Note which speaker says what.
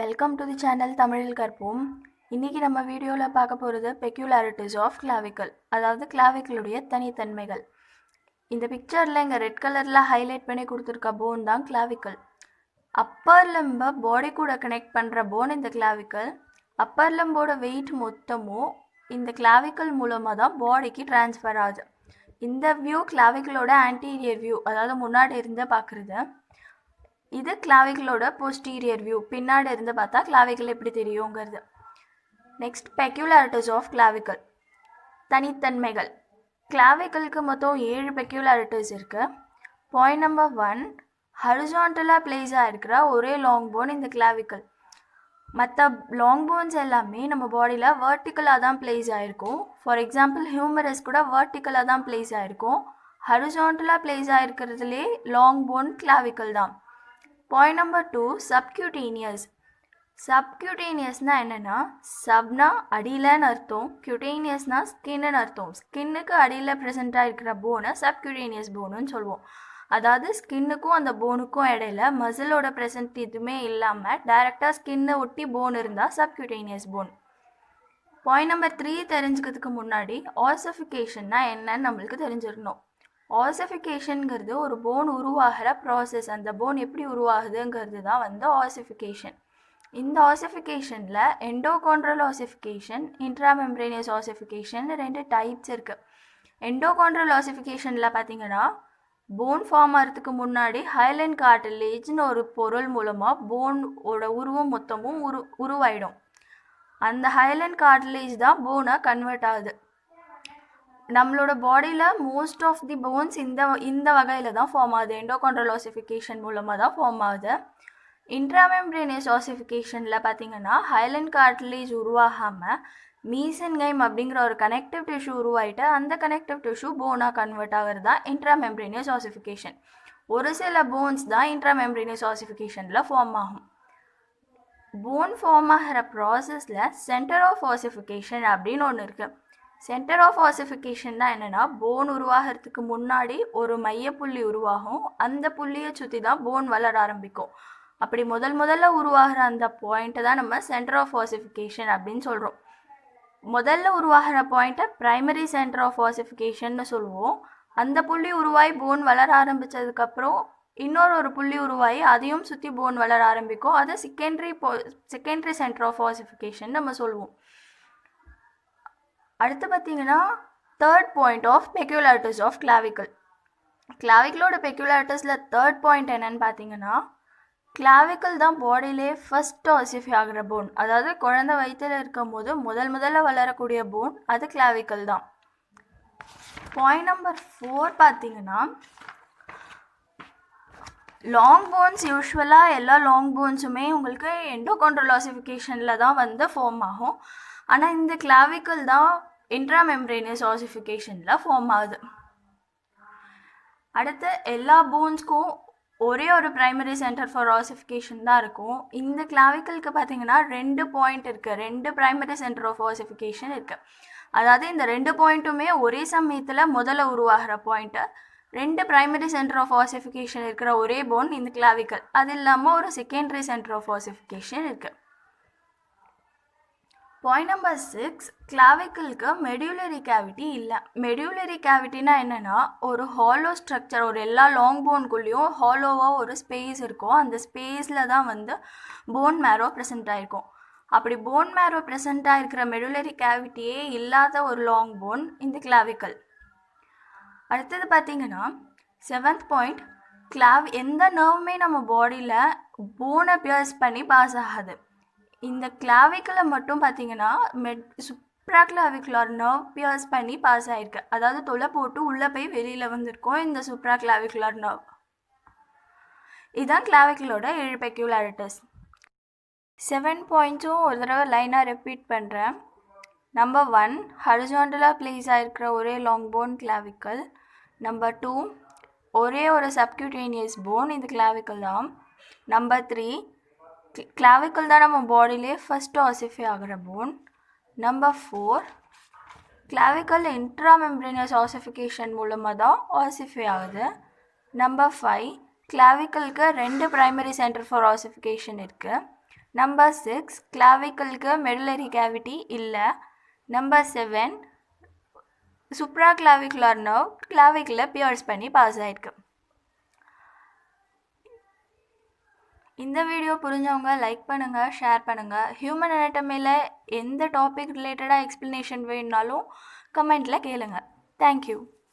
Speaker 1: Welcome to the channel தமிழில் கற்போம் இன்றைக்கி நம்ம வீடியோவில் பார்க்க போகிறது பெக்யூலாரிட்டிஸ் ஆஃப் கிளாவிக்கல் அதாவது கிளாவிக்கலுடைய தனித்தன்மைகள். இந்த பிக்சரில் இங்கே ரெட் கலரில் ஹைலைட் பண்ணி கொடுத்துருக்க போன் தான் கிளாவிக்கல் அப்பர் லெம்பை பாடி கூட கனெக்ட் பண்ணுற போன் இந்த கிளாவிக்கல் அப்பர் லம்போட வெயிட் மொத்தமும் இந்த கிளாவிக்கல் மூலமாக தான் பாடிக்கு ட்ரான்ஸ்ஃபர் ஆகுது. இந்த வியூ கிளாவிக்கலோட ஆன்டீரியர் வியூ அதாவது முன்னாடி இருந்து பார்க்குறது. இது கிளாவிகளோட போஸ்டீரியர் வியூ பின்னாடி இருந்து பார்த்தா கிளாவிகள் எப்படி தெரியுங்கிறது. நெக்ஸ்ட் பெக்யூலாரிட்டிஸ் ஆஃப் கிளாவிக்கல் தனித்தன்மைகள். கிளாவிக்கலுக்கு மொத்தம் ஏழு பெக்யூலாரிட்டிஸ் இருக்குது பாயிண்ட் நம்பர் ஒன் ஹரிசான்டலாக பிளேஸாக இருக்கிற ஒரே லாங் போன் இந்த கிளாவிக்கல் மற்ற லாங் போன்ஸ் எல்லாமே நம்ம பாடியில் வேர்ட்டிக்கலாக தான் பிளேஸ் ஆகிருக்கும் ஃபார் எக்ஸாம்பிள் ஹியூமரஸ் கூட வேர்ட்டிக்கலாக தான் பிளேஸ் ஆகிருக்கும் ஹரிசான்டலாக பிளேஸ் ஆகிருக்கிறதுலே லாங் போன் கிளாவிக்கல் தான். பாயிண்ட் நம்பர் டூ சப்கியூட்டேனியஸ் சப்கியூட்டேனியஸ்னால் என்னென்னா சப்னா அடியிலன்னு அர்த்தம் கியூட்டேனியஸ்னா ஸ்கின்னு அர்த்தம். ஸ்கின்னுக்கு அடியில் ப்ரெசென்ட்டாக இருக்கிற போனை சப்கியூட்டேனியஸ் போனுன்னு சொல்லுவோம் அதாவது ஸ்கின்னுக்கும் அந்த போனுக்கும் இடையில மசிலோட ப்ரெசன்ட் எதுவுமே இல்லாமல் டைரெக்டாக ஸ்கின்னை ஒட்டி போன் இருந்தால் subcutaneous bone point number three தெரிஞ்சுக்கிறதுக்கு முன்னாடி ஆசிஃபிகேஷன்னா என்னன்னு நம்மளுக்கு தெரிஞ்சிடணும் ஆசிஃபிகேஷனுங்கிறது ஒரு போன் உருவாகிற ப்ராசஸ் அந்த போன் எப்படி உருவாகுதுங்கிறது தான் வந்து ஆசிஃபிகேஷன் இந்த ஆசிஃபிகேஷனில் எண்டோகான்ட்ரல் ஆசிஃபிகேஷன் இன்ட்ராமெம்ப்ரேனியஸ் ஆசிஃபிகேஷன் ரெண்டு டைப்ஸ் இருக்குது எண்டோகான்ட்ரல் ஆசிஃபிகேஷனில் பார்த்தீங்கன்னா போன் ஃபார்ம் ஆகிறதுக்கு முன்னாடி ஹைலைன் கார்டிலேஜ்னு ஒரு பொருள் மூலமாக போனோட உருவம் மொத்தமும் உரு உருவாயிடும். அந்த ஹைலைன் கார்டிலேஜ் தான் போனாக கன்வெர்ட் ஆகுது. நம்மளோட பாடியில் மோஸ்ட் ஆஃப் தி போன்ஸ் இந்த இந்த வகையில் தான் ஃபார்ம் ஆகுது. எண்டோகான்ட்ரல் ஆசிஃபிகேஷன் மூலமாக தான் ஃபார்ம் ஆகுது. இன்ட்ராமெம்ப்ரேனியஸ் ஆசிஃபிகேஷனில் பார்த்தீங்கன்னா ஹைலண்ட் கார்ட்லேஜ் உருவாகாமல் மீசன்கைம் அப்படிங்கிற ஒரு கனெக்டிவ் டிஷ்யூ உருவாயிட்டு அந்த கனெக்டிவ் டிஷ்யூ போனாக கன்வெர்ட் ஆகிறது தான் இன்ட்ராமெம்ப்ரேனியஸ் ஆசிஃபிகேஷன் ஒரு சில போன்ஸ் தான் இன்ட்ராமெம்ப்ரேனியஸ் ஆசிஃபிகேஷனில் ஃபார்ம் ஆகும். போன் ஃபார்ம் ஆகிற ப்ராசஸில் சென்டர் ஆஃப் ஆசிஃபிகேஷன் அப்படின்னு ஒன்று இருக்குது சென்டர் ஆஃப் ஆசிஃபிகேஷன்னா என்னென்னா போன் உருவாகிறதுக்கு முன்னாடி ஒரு மையப்புள்ளி உருவாகும். அந்த புள்ளியை சுற்றி தான் போன் வளர ஆரம்பிக்கும். அப்படி முதல் முதல்ல உருவாகிற அந்த பாயிண்ட்டை தான் நம்ம சென்டர் ஆஃப் ஆசிஃபிகேஷன் அப்படின்னு சொல்கிறோம் முதல்ல உருவாகிற பாயிண்ட்டை ப்ரைமரி சென்டர் ஆஃப் ஆசிஃபிகேஷன்னு சொல்லுவோம். அந்த புள்ளி உருவாகி போன் வளர ஆரம்பித்ததுக்கப்புறம் இன்னொரு ஒரு புள்ளி உருவாகி அதையும் சுற்றி போன் வளர ஆரம்பிக்கும். அதை செகண்டரி போ செகண்டரி சென்டர் ஆஃப் ஆசிஃபிகேஷன் நம்ம சொல்லுவோம். அடுத்து பார்த்தீங்கன்னா third point of peculiarities of clavicle கிளாவிக்கலோட பெக்யூலாரிட்டிஸில் தேர்ட் பாயிண்ட் என்னன்னு பார்த்தீங்கன்னா கிளாவிக்கல் தான் பாடியிலே ஃபஸ்ட் ஆசிஃபி ஆகிற போன் அதாவது குழந்தை வயிற்றில் இருக்கும் போது முதல் முதல்ல வளரக்கூடிய போன் அது கிளாவிக்கல் தான். பாயிண்ட் நம்பர் ஃபோர் பார்த்தீங்கன்னா லாங் போன்ஸ் யூஸ்வலாக எல்லா லாங் போன்ஸுமே உங்களுக்கு எண்டோகான்ட்ரல் ஆசிஃபிகேஷனில் தான் வந்து ஃபார்ம் ஆகும். ஆனால் இந்த கிளாவிக்கல் தான் இன்ட்ராமெம்ப்ரேனியஸ் ஆசிஃபிகேஷனில் ஃபார்ம் ஆகுது. அடுத்து எல்லா போன்ஸ்க்கும் ஒரே ஒரு ப்ரைமரி சென்டர் ஃபார் ஆசிஃபிகேஷன் தான் இருக்கும். இந்த கிளாவிக்கலுக்கு பார்த்தீங்கன்னா ரெண்டு பாயிண்ட் இருக்குது ரெண்டு ப்ரைமரி சென்டர் ஆஃப் ஆசிஃபிகேஷன் இருக்குது அதாவது இந்த ரெண்டு பாயிண்ட்டுமே ஒரே சமயத்தில் முதல்ல உருவாகிற பாயிண்ட்டு ரெண்டு ப்ரைமரி சென்டர் ஆஃப் ஆசிஃபிகேஷன் இருக்கிற ஒரே போன் இந்த கிளாவிக்கல் அது இல்லாமல் ஒரு செகண்டரி சென்டர் ஆஃப் ஆசிஃபிகேஷன் இருக்குது பாயிண்ட் நம்பர் சிக்ஸ் கிளாவிக்கிளுக்கு மெடியுலரி கேவிட்டி இல்லை. மெடியுலரி கேவிட்டினா என்னென்னா ஒரு ஹாலோ ஸ்ட்ரக்சர் ஒரு எல்லா லாங் போன்குள்ளேயும் ஹாலோவாக ஒரு ஸ்பேஸ் இருக்கும். அந்த ஸ்பேஸில் தான் வந்து போன் மேரோ ப்ரெசென்ட் ஆகிருக்கும் அப்படி போன் மேரோ ப்ரெசென்ட் ஆகிருக்கிற மெடுலரி கேவிட்டியே இல்லாத ஒரு லாங் போன் இந்த கிளாவிக்கல் அடுத்தது பார்த்தீங்கன்னா செவன்த் பாயிண்ட் கிளாவ் எந்த நர்வுமே நம்ம பாடியில் போனை பியர்ஸ் பண்ணி பாஸ் ஆகாது. இந்த கிளாவிக்கில் மட்டும் பார்த்தீங்கன்னா மெட் சுப்ரா கிளாவிக்குலார் நர்வ் பியர்ஸ் பண்ணி பாஸ் ஆகிருக்கு அதாவது தொலை போட்டு உள்ளே போய் வெளியில் வந்திருக்கோம் இந்த சுப்ரா கிளாவிக்குலார் நர்வ் இதுதான் கிளாவிக்கலோட ஏழு பெக்யூலாரிட்டிஸ் செவன் பாயிண்ட்ஸும் ஒரு தடவை லைனாக ரிப்பீட் பண்ணுறேன் நம்பர் ஒன் ஹரிசாண்டலாக பிளேஸ் ஆகிருக்கிற ஒரே long bone clavicle number two ஒரே ஒரு சப்கியூட்டேனியஸ் போன் இது கிளாவிக்கல் தான் நம்பர் த்ரீ கிளாவிக்கல் தான் நம்ம பாடியிலே ஃபஸ்ட்டு ஆசிஃபை ஆகிற bone number four clavicle intramembranous ossification மூலமாக தான் ஆசிஃபை ஆகுது. நம்பர் ஃபைவ் கிளாவிக்கலுக்கு ரெண்டு ப்ரைமரி சென்டர் ஃபார் ஆசிஃபிகேஷன் இருக்குது நம்பர் சிக்ஸ் கிளாவிக்கலுக்கு மெடுலரி கேவிட்டி இல்லை. Number seven supraclavicular nerve கிளாவிக்கில் பியர்ஸ் பண்ணி பாஸ் ஆகிருக்கு இந்த வீடியோ புரிஞ்சவங்க லைக் பண்ணுங்கள் ஷேர் பண்ணுங்கள் ஹியூமன் அனட்டமியில் எந்த டாபிக் ரிலேட்டடாக எக்ஸ்ப்ளனேஷன் வேணுனாலும் கமெண்ட்டில் கேளுங்கள் தேங்க்யூ